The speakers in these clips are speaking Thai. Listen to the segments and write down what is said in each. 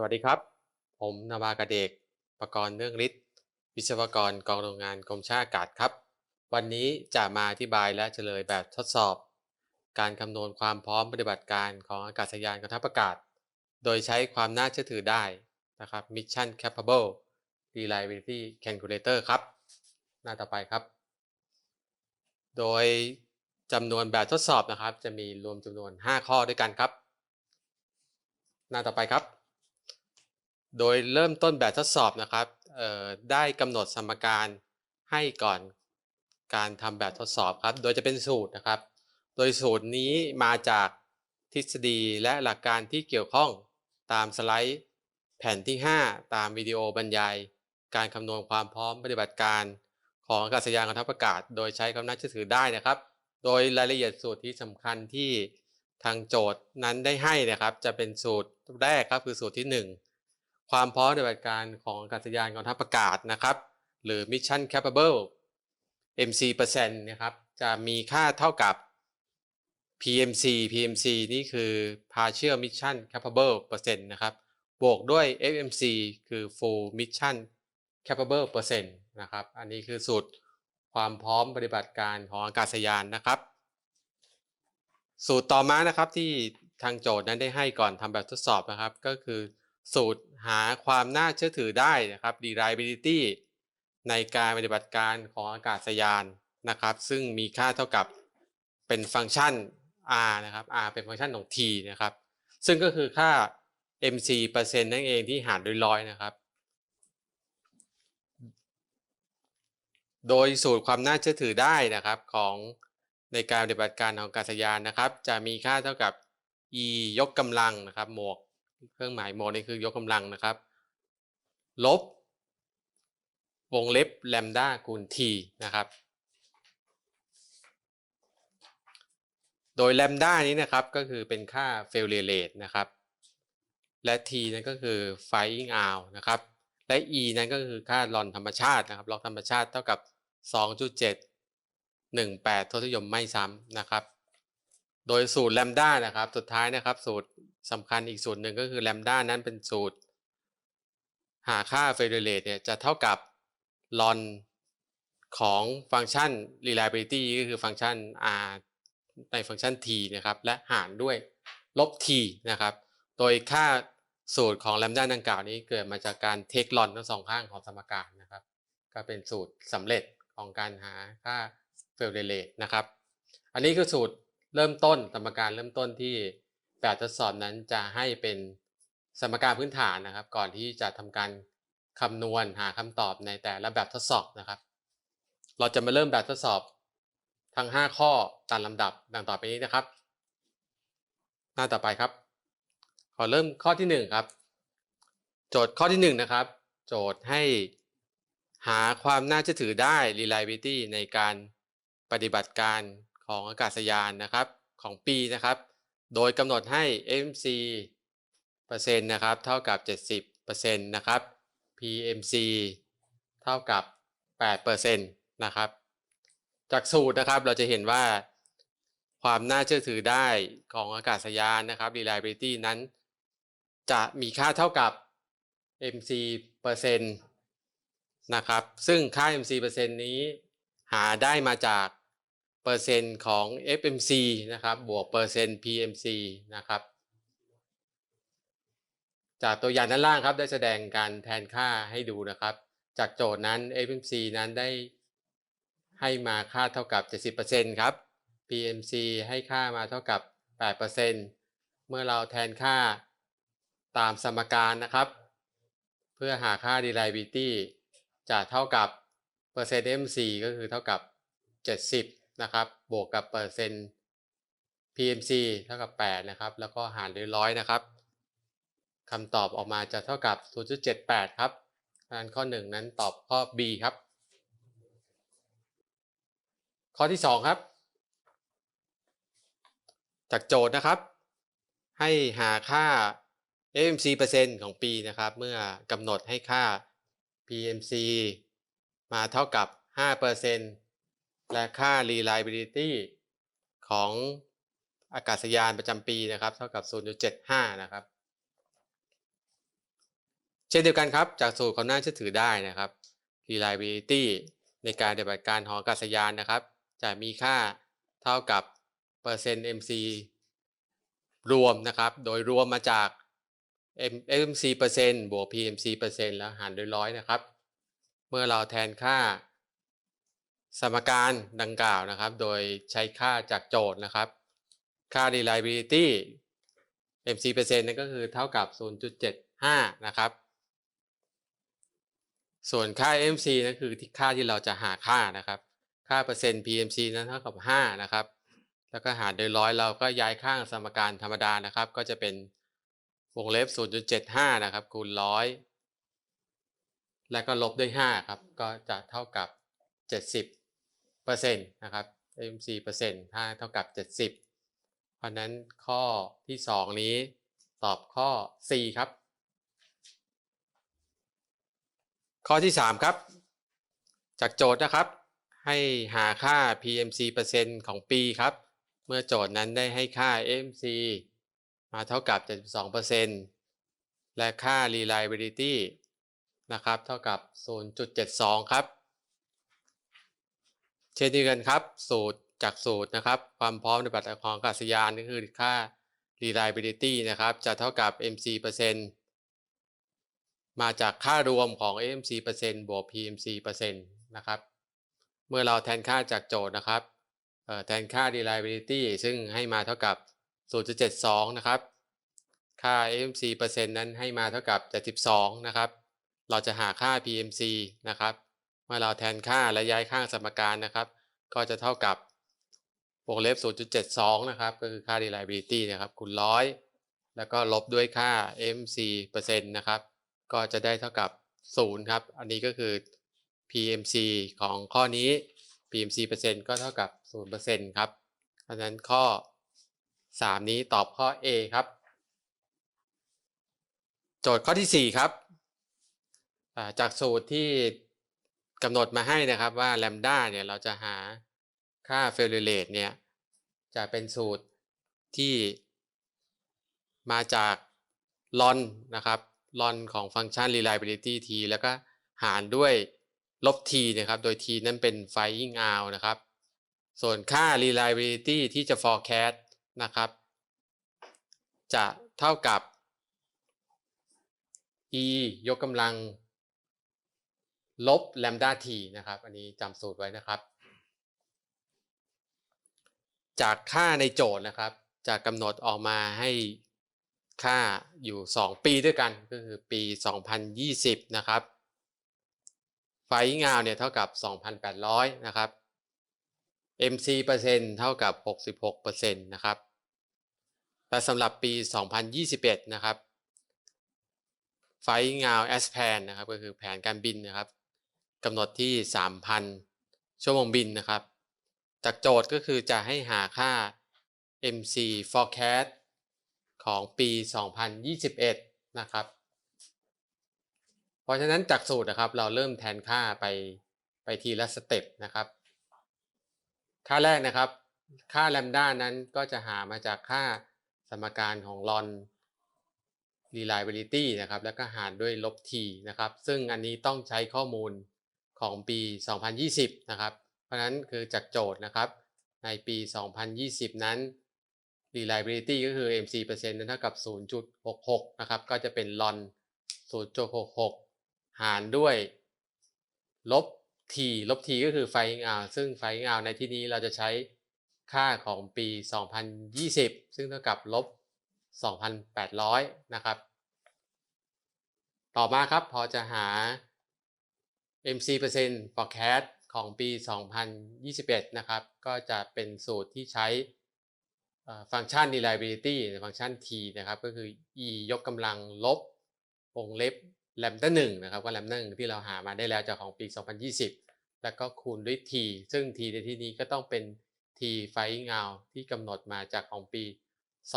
สวัสดีครับ ผมนาวากาเดก ประกรณ์เนื่องฤทธิ์วิศวกรกองโรงงานกรมชาติอากาศครับ วันนี้จะมาอธิบายและเฉลยแบบทดสอบ การคำนวณความพร้อมปฏิบัติการของอากาศยานกองทัพอากาศ โดยใช้ความน่าเชื่อถือได้นะครับ Mission Capable Reliability Calculator ครับ หน้าต่อไปครับ โดยจำนวนแบบทดสอบนะครับ จะมีรวมจำนวน 5 ข้อด้วยกันครับ หน้าต่อไปครับ โดยเริ่มต้นแบบทดสอบนะครับได้กำหนดสมการให้ก่อนการทำแบบทดสอบครับ โดยจะเป็นสูตรนะครับ โดยสูตรนี้มาจากทฤษฎีและหลักการที่เกี่ยวข้องตามสไลด์แผ่นที่ 5 ตามวิดีโอบรรยาย การคำนวณความพร้อมปฏิบัติการของอากาศยานกองทัพอากาศ โดยใช้ความน่าเชื่อถือได้นะครับ โดยรายละเอียดสูตรที่สำคัญที่ทางโจทย์นั้นได้ให้นะครับ จะเป็นสูตรแรกครับคือสูตรที่ 1 ความพร้อมปฏิบัติการของอากาศยานกองทัพอากาศนะครับ หรือ Mission Capable MC เปอร์เซ็นต์นะครับ จะมีค่าเท่ากับ PMC PMC นี่คือ Partial Mission Capable เปอร์เซ็นต์นะครับ บวกด้วย FMC คือ Full Mission Capable เปอร์เซ็นต์นะครับ อันนี้คือสูตรความพร้อมปฏิบัติการของอากาศยานนะครับ สูตรต่อมานะครับที่ทางโจทย์นั้นได้ให้ก่อนทำแบบทดสอบนะครับ ก็คือ สูตรหาความน่าเชื่อถือได้นะครับ reliability ในการปฏิบัติการของอากาศยานนะครับ ซึ่งมีค่าเท่ากับเป็นฟังก์ชัน r นะครับ r เป็นฟังก์ชันของ t นะครับ ซึ่งก็คือค่า mc เปอร์เซ็นต์นั่นเองที่หารโดยร้อยนะครับ โดยสูตรความน่าเชื่อถือได้นะครับของในการปฏิบัติการของอากาศยานนะครับ จะมีค่าเท่ากับ e ยกกำลังนะครับหมวก เครื่องหมายหมนี่คือยกกำลังนะครับ ลบ วงเล็บแลมด้าคูณ t นะครับ โดยแลมด้านี้นะครับก็คือเป็นค่า failure rate นะครับ และ t นั้นก็คือ firing out นะครับ และ e นั้นก็คือค่าลอนธรรมชาตินะครับลอกธรรมชาติเท่ากับ 2.718ทศนิยมไม่ซ้ำนะครับ โดยสูตรแลมด้านะครับ สุดท้ายนะครับ สูตรสำคัญอีกสูตรหนึ่งก็คือแลมด้านั้นเป็นสูตร หาค่า failure rate เนี่ยจะเท่ากับลอนของฟังก์ชัน reliability ก็คือฟังก์ชัน r ในฟังก์ชัน t นะครับ และหารด้วยลบ t นะครับ โดยค่าสูตรของแลมด้าดังกล่าวนี้เกิดมาจากการเทคลอนทั้งสองข้างของสมการนะครับ ก็เป็นสูตรสำเร็จของการหาค่า failure rate นะครับ อันนี้คือสูตร เริ่มต้นสมการเริ่มต้นที่แบบทดสอบนั้นจะให้เป็นสมการพื้นฐานนะครับ ก่อนที่จะทำการคำนวณหาคำตอบในแต่ละแบบทดสอบนะครับ เราจะมาเริ่มแบบทดสอบทั้ง 5 ข้อตามลำดับดังต่อไปนี้นะครับ หน้าต่อไปครับ ขอเริ่มข้อที่ 1 ครับ โจทย์ข้อที่ 1 นะครับ โจทย์ให้หาความน่าเชื่อถือได้ reliability ในการปฏิบัติการ ของอากาศยานนะครับของปีนะครับ โดยกำหนดให้ MC เปอร์เซ็นต์นะครับเท่ากับ 70เปอร์เซ็นต์นะครับ PMC เท่ากับ8เปอร์เซ็นต์นะครับ จากสูตรนะครับเราจะเห็นว่าความน่าเชื่อถือได้ของอากาศยานนะครับ reliability นั้น จะมีค่าเท่ากับ MC เปอร์เซ็นต์นะครับ ซึ่งค่า MC เปอร์เซ็นต์นี้หาได้มาจาก เปอร์เซ็นต์ของ FMC นะครับ บวกเปอร์เซ็นต์ PMC นะครับ จากตัวอย่างด้านล่างครับได้แสดงการแทนค่าให้ดูนะครับ จากโจทย์นั้น FMC นั้นได้ให้มาค่าเท่ากับ 70%ครับ PMC ให้ค่ามาเท่ากับ 8%เมื่อเราแทนค่าตามสมการนะครับ เพื่อหาค่า reliability จะเท่ากับเปอร์เซ็นต์ MC ก็คือเท่ากับ 70 นะครับ บวกกับเปอร์เซ็นต์ PMC เท่ากับ 8 นะครับ แล้วก็หารด้วยร้อยนะครับคำตอบออกมาจะเท่ากับ 0.78 ครับดังนั้นข้อ 1 นั้นตอบข้อ B ครับ ข้อที่ 2 ครับ จากโจทย์นะครับ ให้หาค่า FMC เปอร์เซ็นต์ของปีนะครับ เมื่อกำหนดให้ค่า PMC มาเท่ากับ 5% และค่า reliability ของอากาศยานประจำปีนะครับ เท่ากับ 0.75 นะครับ เช่นเดียวกันครับ จากสูตรความน่าเชื่อถือได้นะครับ reliability ในการปฏิบัติการหออากาศยานนะครับ จะมีค่าเท่ากับเปอร์เซ็นต์ MC รวมนะครับ โดยรวมมาจาก MC เปอร์เซ็นต์บวก PMC เปอร์เซ็นต์แล้วหารด้วยร้อยนะครับ เมื่อเราแทนค่า สมการดังกล่าวนะครับ โดยใช้ค่าจากโจทย์นะครับ ค่า reliability MC เปอร์เซ็นต์นั่นก็คือเท่ากับ 0.75 นะครับ ส่วนค่า MC นั่นคือที่ค่าที่เราจะหาค่านะครับ ค่าเปอร์เซ็นต์ PMC นั้นเท่ากับ 5 นะครับ แล้วก็หารโดยร้อยเราก็ย้ายข้างสมการธรรมดานะครับ ก็จะเป็นวงเล็บ 0.75 นะครับ คูณร้อยแล้วก็ลบด้วย 5 ครับ ก็จะเท่ากับ 70 เปอร์เซ็นต์นะครับ MC เปอร์เซ็นต์ถ้าเท่ากับ 70 เพราะนั้นข้อที่ 2 นี้ตอบข้อ4ครับ ข้อที่ 3 ครับ จากโจทย์นะครับ ให้หาค่า PMC เปอร์เซ็นต์ของปีครับ เมื่อโจทย์นั้นได้ให้ค่า MC มาเท่ากับ 72เปอร์เซ็นต์และค่า reliability นะครับ เท่ากับ 0.72 ครับ เช่นเดียวกันครับ สูตรจากสูตรนะครับ ความพร้อมในบัตรของอากาศยานก็คือค่า reliability นะครับ จะเท่ากับ MC เปอร์เซ็นต์มาจากค่ารวมของ mc เปอร์เซ็นต์บวก PMC เปอร์เซ็นต์นะครับ เมื่อเราแทนค่าจากโจทย์นะครับแทนค่า reliability ซึ่งให้มาเท่ากับ 0.72 นะครับ ค่า AMC เปอร์เซ็นต์นั้นให้มาเท่ากับ72นะครับ เราจะหาค่า PMC นะครับ เมื่อเราแทนค่าและย้ายข้างสมการนะครับ ก็จะเท่ากับวงเล็บ 0.72 นะครับ ก็คือค่า reliability นะครับคูณร้อยแล้วก็ลบด้วยค่า MC เปอร์เซ็นต์นะครับ ก็จะได้เท่ากับ 0 ครับ อันนี้ก็คือ PMC ของข้อนี้ PMC เปอร์เซ็นต์ก็เท่ากับ0%ครับเพราะฉะนั้นข้อ 3 นี้ตอบข้อ A ครับ โจทย์ข้อที่ 4 ครับ จากสูตรที่ กำหนดมาให้นะครับว่าแลมด้าเนี่ยเราจะหาค่า failure rate เนี่ยจะเป็นสูตรที่มาจากลอนนะครับลอนของฟังก์ชัน reliability t แล้วก็หารด้วยลบ t นะครับ โดย t นั้นเป็น flying hour นะครับ ส่วนค่า reliability ที่จะ forecast นะครับ จะเท่ากับ e ยกกำลัง ลบ lambda t นะครับ อันนี้จำสูตรไว้นะครับ จากค่าในโจทย์นะครับ จะกำหนดออกมาให้ค่าอยู่ 2 ปีด้วยกันก็คือปี 2020 นะครับ ไฟงาวเนี่ยเท่ากับ 2,800 นะครับ MC เปอร์เซ็นต์เท่ากับ 66เปอร์เซ็นต์นะครับแต่สำหรับปี 2021 นะครับ ไฟงาวแอสแพนนะครับ ก็คือแผนการบินนะครับ กำหนดที่ 3,000 ชั่วโมงบินนะครับ จากโจทย์ก็คือจะให้หาค่า MC forecast ของปี 2021 นะครับ เพราะฉะนั้นจากสูตรนะครับเราเริ่มแทนค่าไปไปทีละสเต็ปนะครับ ค่าแรกนะครับ ค่าแลมด้านั้นก็จะหามาจากค่าสมการของลอน reliability นะครับ แล้วก็หารด้วยลบ t นะครับ ซึ่งอันนี้ต้องใช้ข้อมูล ของปี 2020 นะครับ เพราะนั้นคือจากโจทย์นะครับในปี 2020 นั้น reliability ก็คือ MC เปอร์เซ็นต์นั้นเท่ากับ 0.66 นะครับ ก็จะเป็นลอน 0.66 หารด้วย ลบ t ลบ t ก็คือไฟงาซึ่งไฟงาในที่นี้เราจะใช้ค่าของปี 2020 ซึ่งเท่ากับลบ 2,800 นะครับ ต่อมาครับพอจะหา MC เปอร์เซ็นต์ forecast ของปี 2021 นะครับ ก็จะเป็นสูตรที่ใช้ฟังก์ชัน reliability ฟังก์ชัน t นะครับ ก็คือ e ยกกำลังลบวงเล็บ lambda 1นะครับก็ lambda 1ที่เราหามาได้แล้วจากของปี 2020 แล้วก็คูณด้วย t ซึ่ง t ในที่นี้ก็ต้องเป็น t ไฟงาที่กำหนดมาจากของปี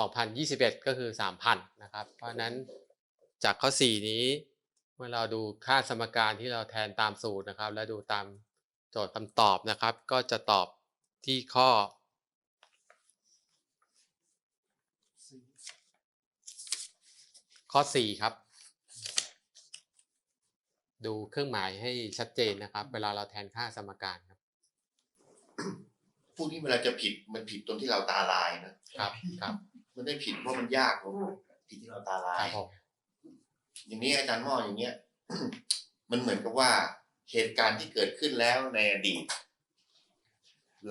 2021 ก็คือ 3,000 นะครับ เพราะนั้นจากข้อ 4 นี้ มื่อเราดูค่าสมการที่เราแทนตามสูตรนะครับ และดูตามโจทย์คำตอบนะครับ ก็จะตอบที่ข้อ ข้อ 4 ครับ ดูเครื่องหมายให้ชัดเจนนะครับ เวลาเราแทนค่าสมการครับพวกนี้เวลาจะผิดมันผิดตรงที่เราตาลายนะครับ ครับ มันได้ผิดเพราะมันยากเพราะผิดที่เราตาลาครัยบผม อย่างนี้อาจารย์หม้ออย่างเงี้ย มันเหมือนกับว่าเหตุการณ์ที่เกิดขึ้นแล้วในอดีต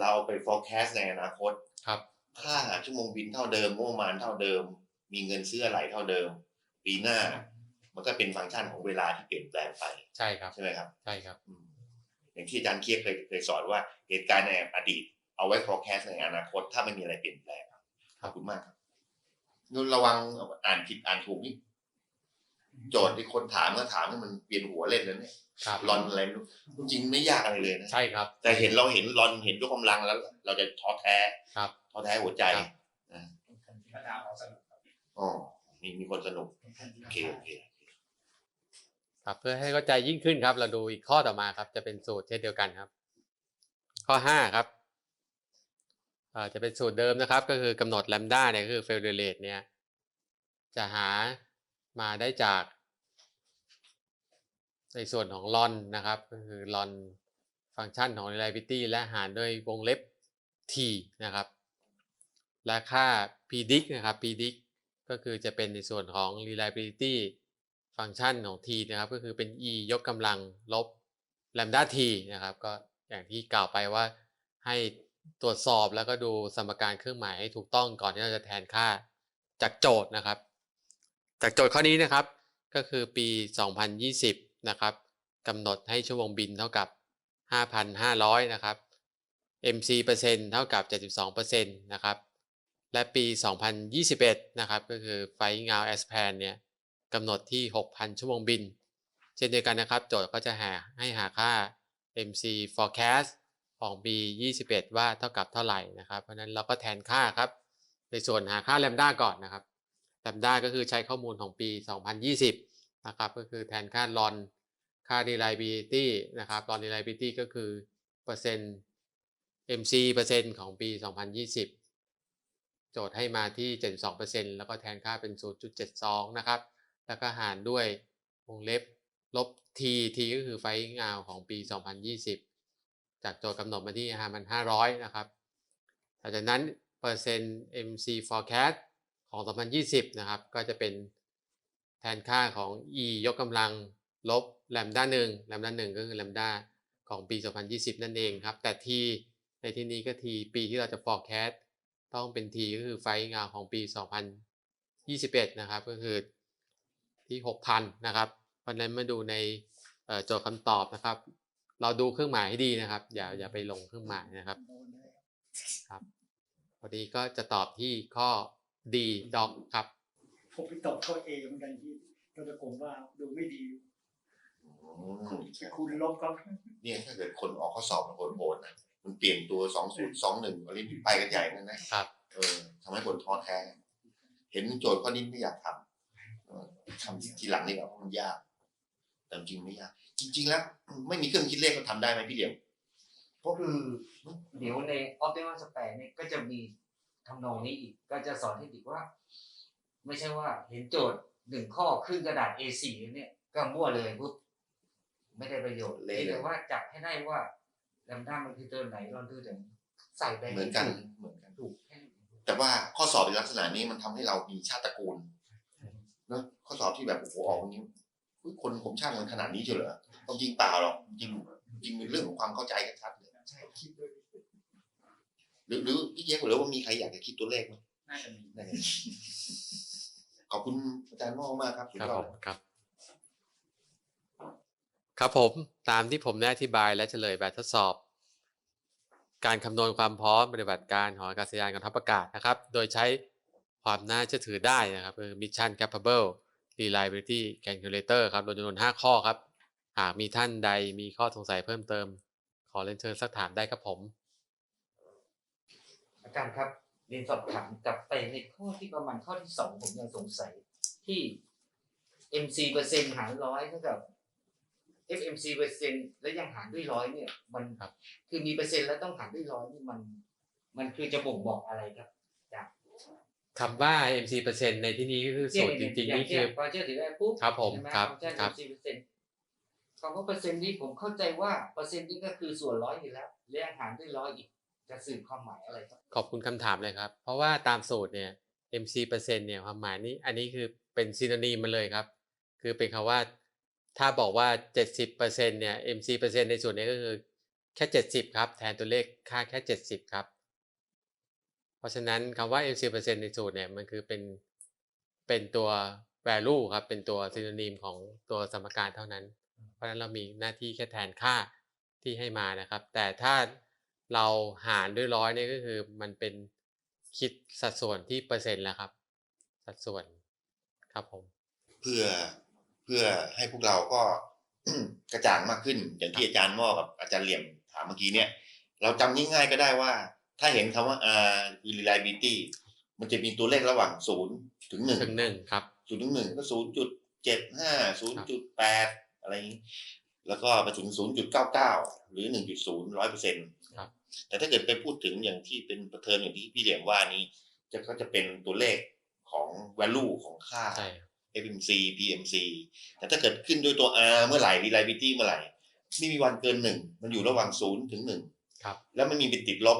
เราไป forecast ในอนาคตครับ ค่าชั่วโมงบินเท่าเดิมงบประมาณเท่าเดิม มีเงินซื้ออะไรเท่าเดิม ปีหน้า มันก็เป็นฟังก์ชันของเวลาที่เปลี่ยนแปลงไปใช่ครับ ใช่ไหมครับ ใช่ครับอืมอย่างที่อาจารย์เคียร์เคยเคยสอนว่าเหตุการณ์ในอดีต เอาไว้ forecast ในอนาคต ถ้าไม่มีอะไรเปลี่ยนแปลงครับขอบคุณมากครับนุ่นระวังอ่านผิดอ่านถูกนี่ โจทย์ที่คนถามก็ถามให้มันเปลี่ยนหัวเล่นแล้วเนี่ยครับรอนอะไรไม่รู้จริงๆไม่ยากอะไรเลยนะใช่ครับ แต่เห็นเราเห็นรอนเห็นยกกำลังแล้ว เราจะท้อแท้ครับท้อแท้หัวใจครับอ่าพระดาวเอาสนุกครับอ๋อมีมีคนสนุกโอเคโอเคครับเพื่อให้เข้าใจยิ่งขึ้นครับ เราดูอีกข้อต่อมาครับ จะเป็นสูตรเช่นเดียวกันครับ ข้อห้าครับเอ่อจะเป็นสูตรเดิมนะครับ ก็คือกำหนดแลมด้าเนี่ยก็คือ failure rate เนี่ย จะหา มาได้จากในส่วนของลอนนะครับก็คือลอนฟังก์ชันของ reliability และหารด้วยวงเล็บ t นะครับ และค่า predict นะครับ predict ก็คือจะเป็นในส่วนของ reliability ฟังก์ชันของ t นะครับ ก็คือเป็น e ยกกำลังลบ lambda t นะครับ ก็อย่างที่กล่าวไปว่าให้ตรวจสอบแล้วก็ดูสมการเครื่องหมายให้ถูกต้องก่อนที่เราจะแทนค่าจากโจทย์นะครับ จากโจทย์ข้อนี้นะครับ ก็คือปี 2020 นะครับกำหนดให้ชั่วโมงบินเท่ากับ 5,500 นะครับ MC เปอร์เซ็นต์เท่ากับ 72%นต์นะครับ และปี 2021 นะครับ ก็คือ Flying Out as Plan เนี่ยกำหนดที่ 6,000 ชั่วโมงบิน เช่นเดียวกันนะครับ โจทย์ก็จะหาให้หาค่า MC forecast ของปี21 ว่าเท่ากับเท่าไหร่นะครับ เพราะฉะนั้นเราก็แทนค่าครับ ในส่วนหาค่า lambda ก่อนนะครับ lambda ก็คือใช้ข้อมูลของปี 2020 นะครับ ก็คือแทนค่า lon ค่า reliability นะครับ lon reliability ก็คือเปอร์เซ็นต์ MC เปอร์เซ็นต์ของปี 2020 โจทย์ให้มาที่ 72%แล้วก็แทนค่าเป็น 0.72 นะครับ แล้วก็หารด้วยวงเล็บลบ t t ก็คือไฟงาวของปี 2020 จากโจทย์กำหนดมาที่ 5,500 นะครับหลังจากนั้นเปอร์เซ็นต์ MC forecast ของ 2020 นะครับ ก็จะเป็นแทนค่าของ e ยกกำลังลบ lambda 1 lambda 1ก็คือ lambda ของปี 2020 นั่นเองครับ แต่ t ในที่นี้ก็ t ปีที่เราจะ forecast ต้องเป็น t ก็คือไฟงาของปี 2021 นะครับ ก็คือที่ 6,000 นะครับ เพราะนั้นมาดูในโจทย์คำตอบนะครับ เราดูเครื่องหมายให้ดีนะครับ อย่าอย่าไปลงเครื่องหมายนะครับ ครับ พอดีก็จะตอบที่ข้อ D ดอกครับ ผมไปตอบข้อเอเหมือนกันที่ก็จะผมว่าดูไม่ดีอืมคุณลบก็เนี่ยถ้าเกิดคนออกข้อสอบมันโหดๆนะมันเปลี่ยนตัวสองศูนย์สองหนึ่งอะไรนี่ไปกันใหญ่นั่นนะครับ เออทำให้คนท้อแท้ เห็นโจทย์ข้อนี้ไม่อยากทำเออทำทีหลังนี่แบบมันยาก แต่จริงไม่ยาก จริง ๆ แล้ว ไม่มีเครื่องคิดเลขก็ทำได้ไหมพี่เหลียมก็คือเดี๋ยวใน Optimal Spare เนี่ยก็จะมี ทำนองนี้อีก ก็จะสอนเทคนิคว่า ไม่ใช่ว่าเห็นโจทย์หนึ่งข้อขึ้นกระดาษ A4 เนี่ยก็มั่วเลยปุ๊บไม่ได้ประโยชน์เละเลยแต่ว่าจับให้ได้ว่าลำด้ามันคือตัวไหนลอนคือตัวไหนใส่ไปเหมือนกันเหมือนกันถูกแค่นี้แต่ว่าข้อสอบในลักษณะนี้มันทำให้เรามีชาติตระกูลเนอะข้อสอบที่แบบโอ้โหออกวันนี้อุ๊ยคนผมช่างมันขนาดนี้เชียวเหรอต้องจริงเปล่าหรอกจริงจริงเป็นเรื่องของความเข้าใจกันชัดเลยใช่คิดด้วย หรือหรือพี่เจ๊หรือว่ามีใครอยากจะคิดตัวเลขไหมน่าจะมีได้เลยขอบคุณอาจารย์มากมากครับสุดครับยอผดมครับ ครับผมตามที่ผมได้อธิบายและเฉลยแบบทดสอบ การคำนวณความพร้อมปฏิบัติการของอากาศยานกองทัพอากาศนะครับ โดยใช้ความน่าเชื่อถือได้นะครับคือ Mission Capable Reliability Calculator ครับโดยจำนวน 5 ข้อครับ หากมีท่านใดมีข้อสงสัยเพิ่มเติม ขอเรียนเชิญสักถามได้ครับผม อาจารย์ครับเรียนสอบถามกลับไปในข้อที่ประมาณข้อที่สองผมยังสงสัยที่ MC เปอร์เซ็นต์หารร้อยเท่ากับ FMC เปอร์เซ็นต์แล้วยังหารด้วยร้อยเนี่ย มันครับคือมีเปอร์เซ็นต์แล้วต้องหารด้วยร้อยนี่มัน มันคือจะบ่งบอกอะไรครับคำว่า MC เปอร์เซ็นต์ในที่นี้ก็คือสูตรจริงๆนี่คือพอเชื่อถือได้ปุ๊บครับผมใช่ไหครับฟังก์ชันครับ MC เปอร์เซ็นต์คำว่าเปอร์เซ็นต์นี้ผมเข้าใจว่าเปอร์เซ็นต์นี้ก็คือส่วนร้อยอยู่แล้วเรียกหารด้วยร้อยอีก จะสื่อความหมายอะไรครับขอบคุณคำถามเลยครับ เพราะว่าตามสูตรเนี่ย MC เปอร์เซ็นต์เนี่ยความหมายนี้อันนี้คือเป็นซีโนนีมมาเลยครับ คือเป็นคำว่าถ้าบอกว่า 70เปอร์เซ็นต์เนี่ย MC เปอร์เซ็นต์ในสูตรนี้ก็คือแค่ 70 ครับ แทนตัวเลขค่าแค่ 70 ครับ เพราะฉะนั้นคำว่า MC เปอร์เซ็นต์ในสูตรเนี่ยมันคือเป็นเป็นตัว value ครับ เป็นตัวซีโนนีมของตัวสมการเท่านั้น เพราะฉะนั้นเรามีหน้าที่แค่แทนค่าที่ให้มานะครับ แต่ถ้า เราหารด้วยร้อยเนี่ยก็คือมันเป็นคิดสัดส่วนที่เปอร์เซ็นต์แล้วครับ สัดส่วนครับผม เพื่อเพื่อให้พวกเราก็กระจ่างมากขึ้น อย่างที่อาจารย์ม่อกับอาจารย์เหลี่ยมถามเมื่อกี้เนี่ย เราจำง่ายๆก็ได้ว่า ถ้าเห็นคำว่า R reliability มันจะมีตัวเลขระหว่างศูนย์ถึงหนึ่งถึงหนึ่งครับศูนย์ถึงหนึ่งก็ศูนย์จุดเจ็ดห้าศูนย์จุดแปดอะไรอย่างนี้ แล้วก็ไปถึงศูนย์จุดเก้าเก้าหรือหนึ่งจุดศูนย์ร้อยเปอร์เซ็นต์ครับ แต่ถ้าเกิดไปพูดถึงอย่างที่เป็นประเทินอย่างที่พี่เหลี่ยมว่านี้ จะก็จะเป็นตัวเลขของ value ของค่าใช่ครับ FMC PMC แต่ถ้าเกิดขึ้นด้วยตัว R เมื่อไหร่ reliability เมื่อไหร่ไม่มีวันเกินหนึ่งมันอยู่ระหว่างศูนย์ถึงหนึ่งครับแล้วไม่มีเป็นติดลบ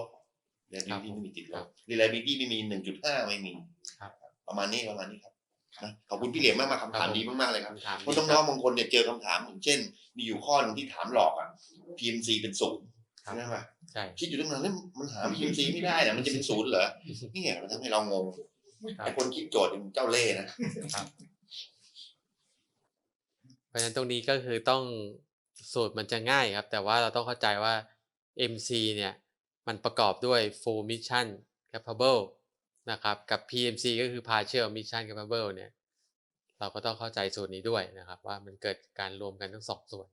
ครับ reliability ไม่มีติดลครับบ reliability ไม่มีหนึ่งจุดห้าไม่มีครับประมาณนี้ประมาณนี้ครับนะขอบคุณพี่เหลี่ยมมากมาคำถามดีมากๆเลยครับคำถามเพราะน้องๆบางคนเนี่ยเจอคำถามอย่างเช่น มีอยู่ข้อหนึ่งที่ถามหลอกอะ PMC เป็นศูนย์ครับ ใช่ไหมใช่คิดอยู่ตั้งนานแล้วมันหา PMC ไม่ได้นะมันจะเป็นศูนย์เหรอนี่ไงมันทำให้เรางงครับไอ้คนคิดโจทย์เป็นเจ้าเล่ห์นะเพราะฉะนั้นตรงนี้ก็คือต้องสูตรมันจะง่ายครับ แต่ว่าเราต้องเข้าใจว่า MC เนี่ยมันประกอบด้วย full mission capable นะครับ กับ PMC ก็คือ partial mission capable เนี่ย เราก็ต้องเข้าใจสูตรนี้ด้วยนะครับ ว่ามันเกิดการรวมกันทั้งสองส่วน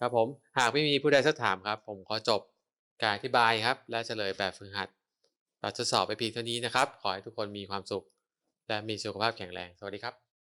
ครับผมหากไม่มีผู้ใดสักถามครับ ผมขอจบการอธิบายครับ และเฉลยแบบฝึกหัดเราจะสอบไปเพียงเท่านี้นะครับ ขอให้ทุกคนมีความสุข และมีสุขภาพแข็งแรง สวัสดีครับ